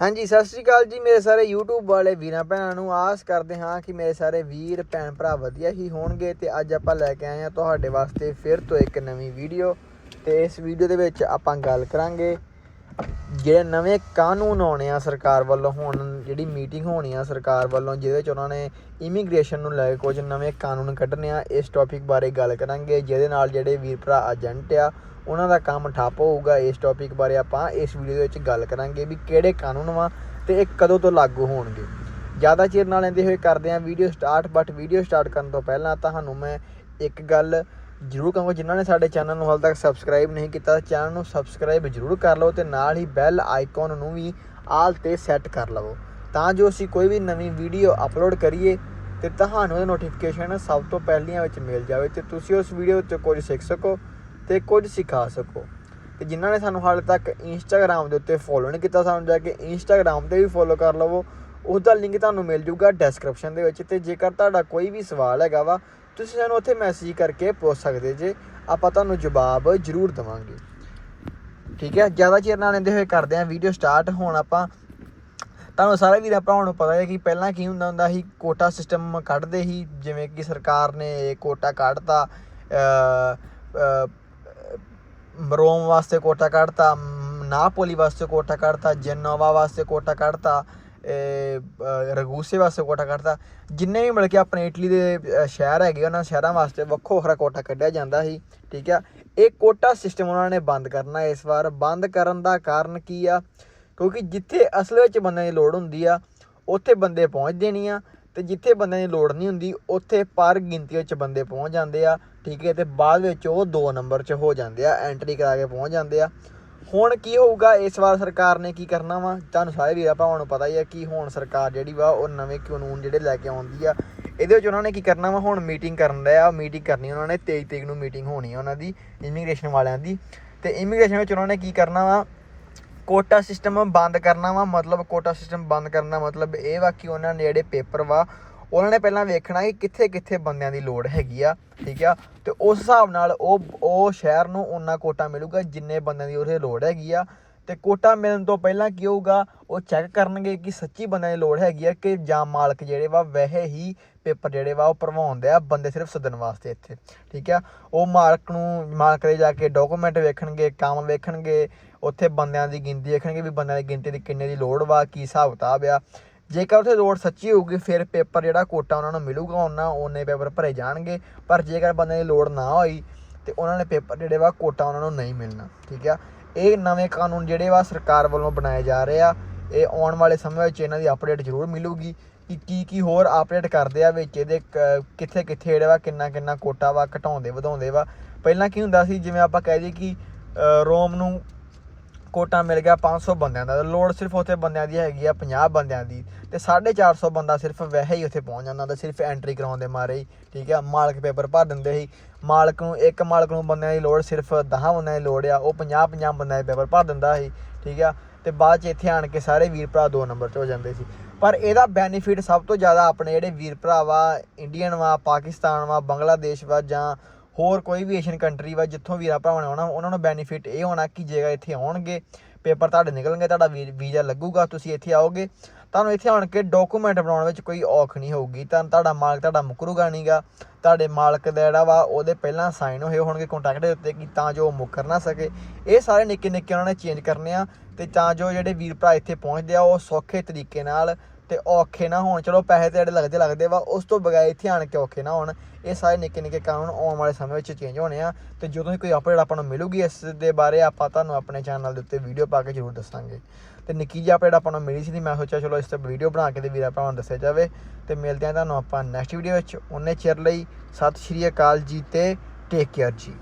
ਹਾਂਜੀ, ਸਤਿ ਸ਼੍ਰੀ ਅਕਾਲ ਜੀ ਮੇਰੇ ਸਾਰੇ YouTube ਵਾਲੇ ਵੀਰਾਂ ਭੈਣਾਂ ਨੂੰ। ਆਸ ਕਰਦੇ ਹਾਂ ਕਿ ਮੇਰੇ ਸਾਰੇ ਵੀਰ, ਭੈਣ ਭਰਾ ਵਧੀਆ ਹੀ ਹੋਣਗੇ ਤੇ ਅੱਜ ਆਪਾਂ ਲੈ ਕੇ ਆਏ ਹਾਂ ਤੁਹਾਡੇ ਵਾਸਤੇ ਫਿਰ ਤੋਂ ਇੱਕ ਨਵੀਂ ਵੀਡੀਓ ਤੇ ਇਸ ਵੀਡੀਓ ਦੇ ਵਿੱਚ ਆਪਾਂ ਗੱਲ ਕਰਾਂਗੇ। ਜਿਹੜੇ ਨਵੇਂ ਕਾਨੂੰਨ ਆਉਣੇ ਆ ਸਰਕਾਰ ਵੱਲੋਂ, ਹੁਣ ਜਿਹੜੀ ਮੀਟਿੰਗ ਹੋਣੀ ਆ ਸਰਕਾਰ ਵੱਲੋਂ, ਜਿਹਦੇ ਵਿੱਚ ਉਹਨਾਂ ਨੇ ਇਮੀਗ੍ਰੇਸ਼ਨ ਨੂੰ ਲੈ ਕੇ ਕੁਝ ਨਵੇਂ ਕਾਨੂੰਨ ਕੱਢਣੇ ਆ, ਇਸ ਟੌਪਿਕ ਬਾਰੇ ਗੱਲ ਕਰਾਂਗੇ। ਜਿਹਦੇ ਨਾਲ ਜਿਹੜੇ ਵੀਰ ਭਰਾ ਏਜੰਟ ਆ, ਉਹਨਾਂ ਦਾ ਕੰਮ ਠੱਪ ਹੋਊਗਾ। ਇਸ ਟੌਪਿਕ ਬਾਰੇ ਆਪਾਂ ਇਸ ਵੀਡੀਓ ਦੇ ਵਿੱਚ ਗੱਲ ਕਰਾਂਗੇ ਵੀ ਕਿਹੜੇ ਕਾਨੂੰਨ ਵਾ ਤੇ ਇਹ ਕਦੋਂ ਤੋਂ ਲਾਗੂ ਹੋਣਗੇ। ਜ਼ਿਆਦਾ ਚਿਰ ਨਾਲ ਲੈਂਦੇ ਹੋਏ ਕਰਦੇ ਹਾਂ video start but video start ਕਰਨ ਤੋਂ ਪਹਿਲਾਂ ਤੁਹਾਨੂੰ ਮੈਂ ਇੱਕ ਗੱਲ ਜ਼ਰੂਰ ਕਹਾਂਗਾ ਜਿਨ੍ਹਾਂ ਨੇ ਸਾਡੇ ਚੈਨਲ ਨੂੰ ਹਾਲ ਤੱਕ ਸਬਸਕ੍ਰਾਈਬ ਨਹੀਂ ਕੀਤਾ, ਚੈਨਲ ਨੂੰ ਸਬਸਕ੍ਰਾਈਬ ਜ਼ਰੂਰ ਕਰ ਲਓ ਤੇ ਨਾਲ ਹੀ ਬੈਲ ਆਈਕਨ ਨੂੰ ਵੀ ਆਲ ਤੇ ਸੈੱਟ ਕਰ ਲਵੋ। ਤਾਂ ਜੋ ਅਸੀਂ ਕੋਈ ਵੀ ਨਵੀਂ ਵੀਡੀਓ ਅਪਲੋਡ ਕਰੀਏ ਤੇ ਤੁਹਾਨੂੰ ਉਹਦਾ ਨੋਟੀਫਿਕੇਸ਼ਨ ਸਭ ਤੋਂ ਪਹਿਲੀਆਂ ਵਿੱਚ ਮਿਲ ਜਾਵੇ ਤੇ ਤੁਸੀਂ ਉਸ ਵੀਡੀਓ ਤੋਂ ਕੁਝ ਸਿੱਖ ਸਕੋ ਤੇ ਕੁਝ ਸਿਖਾ ਸਕੋ। ਤੇ ਜਿਨ੍ਹਾਂ ਨੇ ਸਾਨੂੰ ਹਾਲੇ ਤੱਕ ਇੰਸਟਾਗ੍ਰam ਦੇ ਉੱਤੇ ਫੋਲੋ ਨਹੀਂ ਕੀਤਾ, ਸਾਨੂੰ ਜਾ ਕੇ ਇੰਸਟਾਗ੍ਰam ਤੇ ਵੀ ਫੋਲੋ ਕਰ ਲਵੋ। ਉਸ ਦਾ ਲਿੰਕ ਤੁਹਾਨੂੰ ਮਿਲ ਜੂਗਾ ਡਿਸਕ੍ਰਿਪਸ਼ਨ ਦੇ ਵਿੱਚ ਤੇ ਜੇਕਰ ਤੁਹਾਡਾ ਕੋਈ ਵੀ ਸਵਾਲ ਹੈਗਾ ਵਾ ਤੁਸੀਂ ਸਾਨੂੰ ਉੱਥੇ ਮੈਸੇਜ ਕਰਕੇ ਪੁੱਛ ਸਕਦੇ ਜੇ, ਆਪਾਂ ਤੁਹਾਨੂੰ ਜਵਾਬ ਜ਼ਰੂਰ ਦਵਾਂਗੇ। ਠੀਕ ਹੈ? ਜ਼ਿਆਦਾ ਚਿਰ ਨਾ ਲੈਂਦੇ ਹੋਏ ਕਰਦੇ ਆਂ ਵੀਡੀਓ ਸਟਾਰਟ ਹੁਣ ਆਪਾਂ ਤੁਹਾਨੂੰ ਸਾਰੇ ਵੀਰਾਂ ਭਰਾਵਾਂ ਨੂੰ ਪਤਾ ਹੈ ਕਿ ਪਹਿਲਾਂ ਕੀ ਹੁੰਦਾ ਹੁੰਦਾ ਸੀ ਕੋਟਾ ਸਿਸਟਮ ਕੱਢਦੇ ਸੀ, ਜਿਵੇਂ ਕਿ ਸਰਕਾਰ ਨੇ ਕੋਟਾ ਕੱਢਤਾ ਰੋਮ ਵਾਸਤੇ ਕੋਟਾ ਕੱਢਤਾ ਨਾਪੋਲੀ ਵਾਸਤੇ ਕੋਟਾ ਕੱਢਤਾ, ਜੈਨੋਵਾ ਵਾਸਤੇ ਕੋਟਾ ਕੱਢਤਾ। ਰਗੂਸੇ ਵਾਸਤੇ ਕੋਟਾ ਕੱਢਦਾ ਜਿੰਨੇ ਵੀ ਮਿਲ ਕੇ ਆਪਣੇ ਇਟਲੀ ਦੇ ਸ਼ਹਿਰ ਹੈਗੇ, ਉਹਨਾਂ ਸ਼ਹਿਰਾਂ ਵਾਸਤੇ ਵੱਖੋ ਵੱਖਰਾ ਕੋਟਾ ਕੱਢਿਆ ਜਾਂਦਾ ਸੀ, ਠੀਕ ਆ? ਇਹ ਕੋਟਾ ਸਿਸਟਮ ਉਹਨਾਂ ਨੇ ਬੰਦ ਕਰਨਾ ਇਸ ਵਾਰ। ਬੰਦ ਕਰਨ ਦਾ ਕਾਰਨ ਕੀ ਆ? ਕਿਉਂਕਿ ਜਿੱਥੇ ਅਸਲ ਵਿੱਚ ਬੰਦਿਆਂ ਦੀ ਲੋੜ ਹੁੰਦੀ ਆ, ਉੱਥੇ ਬੰਦੇ ਪਹੁੰਚਦੇ ਨਹੀਂ ਆ, ਤੇ ਜਿੱਥੇ ਬੰਦਿਆਂ ਦੀ ਲੋੜ ਨਹੀਂ ਹੁੰਦੀ, ਉੱਥੇ ਪਰ ਗਿਣਤੀ ਵਿੱਚ ਬੰਦੇ ਪਹੁੰਚ ਜਾਂਦੇ ਆ, ਠੀਕ ਹੈ ਤੇ ਬਾਅਦ ਵਿੱਚ ਉਹ 2 ਨੰਬਰ 'ਚ ਹੋ ਜਾਂਦੇ ਆ ਐਂਟਰੀ ਕਰਾ ਕੇ ਪਹੁੰਚ ਜਾਂਦੇ ਆ। ਹੁਣ ਕੀ ਹੋਊਗਾ? ਇਸ ਵਾਰ ਸਰਕਾਰ ਨੇ ਕੀ ਕਰਨਾ ਵਾ? ਤੁਹਾਨੂੰ ਸਾਰੇ ਵੀਰਾਂ ਭਰਾਵਾਂ ਨੂੰ ਪਤਾ ਹੀ ਆ ਕਿ ਹੁਣ ਸਰਕਾਰ ਜਿਹੜੀ ਵਾ, ਉਹ ਨਵੇਂ ਕਾਨੂੰਨ ਜਿਹੜੇ ਲੈ ਕੇ ਆਉਂਦੀ ਆ, ਇਹਦੇ ਵਿੱਚ ਉਹਨਾਂ ਨੇ ਕੀ ਕਰਨਾ ਵਾ? ਹੁਣ ਮੀਟਿੰਗ ਕਰਨ ਦਾ ਆ ਮੀਟਿੰਗ ਕਰਨੀ ਉਹਨਾਂ ਨੇ 23 ਤਰੀਕ ਨੂੰ ਮੀਟਿੰਗ ਹੋਣੀ ਆ ਉਹਨਾਂ ਦੀ ਇਮੀਗ੍ਰੇਸ਼ਨ ਵਾਲਿਆਂ ਦੀ। ਤੇ ਇਮੀਗ੍ਰੇਸ਼ਨ ਵਿੱਚ ਉਹਨਾਂ ਨੇ ਕੀ ਕਰਨਾ ਵਾ? ਕੋਟਾ ਸਿਸਟਮ ਬੰਦ ਕਰਨਾ ਵਾ, ਮਤਲਬ ਕੋਟਾ ਸਿਸਟਮ ਬੰਦ ਕਰਨ ਦਾ ਮਤਲਬ ਇਹ ਵਾ ਕਿ ਉਹਨਾਂ ਨੇ ਜਿਹੜੇ ਪੇਪਰ ਵਾ ਉਹਨਾਂ ਨੇ ਪਹਿਲਾਂ ਵੇਖਣਾ ਕਿ ਕਿੱਥੇ ਕਿੱਥੇ ਬੰਦਿਆਂ ਦੀ ਲੋੜ ਹੈਗੀ ਆ, ਠੀਕ ਆ? ਤੇ ਉਸ ਹਿਸਾਬ ਨਾਲ ਉਹ ਉਹ ਸ਼ਹਿਰ ਨੂੰ ਉਹਨਾਂ ਕੋਟਾ ਮਿਲੂਗਾ ਜਿੰਨੇ ਬੰਦਿਆਂ ਦੀ ਉਹਦੇ ਲੋੜ ਹੈਗੀ ਆ। ਤੇ ਕੋਟਾ ਮਿਲਣ ਤੋਂ ਪਹਿਲਾਂ ਕੀ ਹੋਊਗਾ? ਉਹ ਚੈੱਕ ਕਰਨਗੇ ਕਿ ਸੱਚੀ ਬੰਦਿਆਂ ਦੀ ਲੋੜ ਹੈਗੀ ਆ ਕਿ ਜਾਂ ਮਾਲਕ ਜਿਹੜੇ ਵਾ ਵੈਸੇ ਹੀ ਪੇਪਰ ਜਿਹੜੇ ਵਾ ਉਹ ਭਰਵਾਉਂਦੇ ਆ ਬੰਦੇ ਸਿਰਫ ਸੱਦਣ ਵਾਸਤੇ ਇੱਥੇ, ਠੀਕ ਆ? ਉਹ ਮਾਲਕ ਨੂੰ, ਮਾਲਕ ਦੇ ਜਾ ਕੇ ਡਾਕੂਮੈਂਟ ਵੇਖਣਗੇ, ਕੰਮ ਵੇਖਣਗੇ, ਉੱਥੇ ਬੰਦਿਆਂ ਦੀ ਗਿਣਤੀ ਦੇਖਣਗੇ ਵੀ ਬੰਦਿਆਂ ਦੀ ਗਿਣਤੀ ਦੀ ਕਿੰਨੇ ਦੀ ਲੋੜ ਵਾ, ਕੀ ਹਿਸਾਬ ਕਿਤਾਬ ਆ। ਜੇਕਰ ਉੱਥੇ ਲੋੜ ਸੱਚੀ ਹੋਊਗੀ, ਫਿਰ ਪੇਪਰ ਜਿਹੜਾ ਕੋਟਾ ਉਹਨਾਂ ਨੂੰ ਮਿਲੂਗਾ, ਉਹਨਾਂ ਉਹਨੇ ਪੇਪਰ ਭਰੇ ਜਾਣਗੇ। ਪਰ ਜੇਕਰ ਬੰਦੇ ਦੀ ਲੋੜ ਨਾ ਹੋਈ, ਤੇ ਉਹਨਾਂ ਨੇ ਪੇਪਰ ਜਿਹੜੇ ਵਾ ਕੋਟਾ ਉਹਨਾਂ ਨੂੰ ਨਹੀਂ ਮਿਲਣਾ, ਠੀਕ ਆ? ਇਹ ਨਵੇਂ ਕਾਨੂੰਨ ਜਿਹੜੇ ਵਾ ਸਰਕਾਰ ਵੱਲੋਂ ਬਣਾਏ ਜਾ ਰਹੇ ਆ, ਇਹ ਆਉਣ ਵਾਲੇ ਸਮੇਂ ਵਿੱਚ ਇਹਨਾਂ ਦੀ ਅਪਡੇਟ ਜ਼ਰੂਰ ਮਿਲੂਗੀ। ਕਿ ਕੀ ਕੀ ਹੋਰ ਅਪਡੇਟ ਕਰਦੇ ਆ ਵਿੱਚ ਇਹਦੇ ਕ- ਕਿੱਥੇ ਕਿੱਥੇ ਜਿਹੜਾ ਵਾ ਕਿੰਨਾ ਕਿੰਨਾ ਕੋਟਾ ਵਾ ਘਟਾਉਂਦੇ ਵਧਾਉਂਦੇ ਵਾ। ਪਹਿਲਾਂ ਕੀ ਹੁੰਦਾ ਸੀ, ਜਿਵੇਂ ਆਪਾਂ ਕਹਿ ਦਈਏ ਕਿ ਰੋਮ ਨੂੰ ਕੋਟਾ ਮਿਲ ਗਿਆ 500 ਬੰਦਿਆਂ ਦਾ। ਲੋੜ ਸਿਰਫ ਉੱਥੇ ਬੰਦਿਆਂ ਦੀ ਹੈਗੀ ਆ 50 ਬੰਦਿਆਂ ਦੀ। ਤੇ 450 ਬੰਦਾ ਸਿਰਫ ਵੈਸੇ ਹੀ ਉੱਥੇ ਪਹੁੰਚ ਜਾਂਦਾ ਹੁੰਦਾ, ਸਿਰਫ ਐਂਟਰੀ ਕਰਾਉਣ ਦੇ ਮਾਰੇ ਹੀ, ਠੀਕ ਆ? ਮਾਲਕ ਪੇਪਰ ਭਰ ਦਿੰਦੇ ਸੀ। ਮਾਲਕ ਨੂੰ, ਇੱਕ ਮਾਲਕ ਨੂੰ ਬੰਦਿਆਂ ਦੀ ਲੋੜ ਸਿਰਫ 10 ਬੰਦਿਆਂ ਦੀ ਲੋੜ ਆ, ਉਹ 50 50 ਬੰਦਿਆਂ ਦੇ ਪੇਪਰ ਭਰ ਦਿੰਦਾ ਸੀ, ਠੀਕ ਆ? ਤੇ ਬਾਅਦ ਚ ਇੱਥੇ ਆਣ ਕੇ ਸਾਰੇ ਵੀਰ ਭਰਾ ਦੋ ਨੰਬਰ 'ਚ ਹੋ ਜਾਂਦੇ ਸੀ। ਪਰ ਇਹਦਾ ਬੈਨੀਫਿਟ ਸਭ ਤੋਂ ਜ਼ਿਆਦਾ ਆਪਣੇ ਜਿਹੜੇ ਵੀਰ ਭਰਾ ਵਾ ਇੰਡੀਅਨ ਵਾ, ਪਾਕਿਸਤਾਨ ਵਾ ਬੰਗਲਾਦੇਸ਼ ਵਾ ਜਾਂ ਹੋਰ ਕੋਈ ਵੀ ਏਸ਼ੀਅਨ ਕੰਟਰੀ ਵਾ, ਜਿੱਥੋਂ ਵੀਰਾਂ ਭਰਾਵਾਂ ਨੇ ਆਉਣਾ, ਉਹਨਾਂ ਨੂੰ ਬੈਨੀਫਿਟ ਇਹ ਹੋਣਾ ਕਿ ਜੇਕਰ ਇੱਥੇ ਆਉਣਗੇ ਪੇਪਰ ਤੁਹਾਡੇ ਨਿਕਲਣਗੇ, ਤੁਹਾਡਾ ਵੀਜ਼ਾ ਲੱਗੂਗਾ, ਤੁਸੀਂ ਇੱਥੇ ਆਓਗੇ, ਤੁਹਾਨੂੰ ਇੱਥੇ ਆਣ ਕੇ ਡਾਕੂਮੈਂਟ ਬਣਾਉਣ ਵਿੱਚ ਕੋਈ ਔਖ ਨਹੀਂ ਹੋਊਗੀ, ਤਾਂ ਤੁਹਾਡਾ ਮਾਲਕ ਤੁਹਾਡਾ ਮੁਕਰੂਗਾ ਨਹੀਂਗਾ ਤੁਹਾਡੇ ਮਾਲਕ ਦਾ ਜਿਹੜਾ ਵਾ, ਉਹਦੇ ਪਹਿਲਾਂ ਸਾਈਨ ਹੋਏ ਹੋਣਗੇ ਕੰਟਰੈਕਟ ਦੇ ਉੱਤੇ ਕਿ ਤਾਂ ਜੋ ਉਹ ਮੁੱਕਰ ਨਾ ਸਕੇ। ਇਹ ਸਾਰੇ ਨਿੱਕੇ ਨਿੱਕੇ ਉਹਨਾਂ ਨੇ ਚੇਂਜ ਕਰਨੇ ਆ, ਤੇ ਤਾਂ ਜੋ ਜਿਹੜੇ ਵੀਰ ਭਰਾ ਇੱਥੇ ਪਹੁੰਚਦੇ ਆ, ਉਹ ਸੌਖੇ ਤਰੀਕੇ ਨਾਲ ਤੇ ਔਖੇ ਨਾ ਹੋਣ। ਚਲੋ ਪੈਸੇ ਤੇ ਜਿਹੜੇ ਲੱਗਦੇ ਲੱਗਦੇ ਵਾ, ਉਸ ਤੋਂ ਬਗੈਰ ਇੱਥੇ ਆਣ ਕੇ ਔਖੇ ਨਾ ਹੋਣ। ਇਹ ਸਾਰੇ ਨਿੱਕੇ ਨਿੱਕੇ ਕਾਨੂੰਨ ਆਉਣ ਵਾਲੇ ਸਮੇਂ ਵਿੱਚ ਚੇਂਜ ਹੋਣੇ ਆ। ਤੇ ਜਦੋਂ ਹੀ ਕੋਈ ਅਪਡੇਟ ਆਪਾਂ ਨੂੰ ਮਿਲੂਗੀ ਇਸ ਦੇ ਬਾਰੇ, ਆਪਾਂ ਤੁਹਾਨੂੰ ਆਪਣੇ ਚੈਨਲ ਦੇ ਉੱਤੇ ਵੀਡੀਓ ਪਾ ਕੇ ਜ਼ਰੂਰ ਦੱਸਾਂਗੇ। ਤੇ ਨਿੱਕੀ ਜਿਹੀ ਅਪਡੇਟ ਆਪਾਂ ਨੂੰ ਮਿਲੀ ਸੀ ਤੇ ਮੈਂ ਸੋਚਿਆ ਚਲੋ ਇਸ ਤੇ ਵੀਡੀਓ ਬਣਾ ਕੇ ਤੇ ਵੀਰਾਂ ਭਰਾਵਾਂ ਨੂੰ ਦੱਸਿਆ ਜਾਵੇ। ਤੇ ਮਿਲਦੇ ਆ ਤੁਹਾਨੂੰ ਆਪਾਂ ਨੈਕਸਟ ਵੀਡੀਓ ਵਿੱਚ। ਉਹਨੇ ਚਿਰ ਲਈ ਸਤਿ ਸ਼੍ਰੀ ਅਕਾਲ ਜੀ ਤੇ ਟੇਕ ਕੇਅਰ ਜੀ।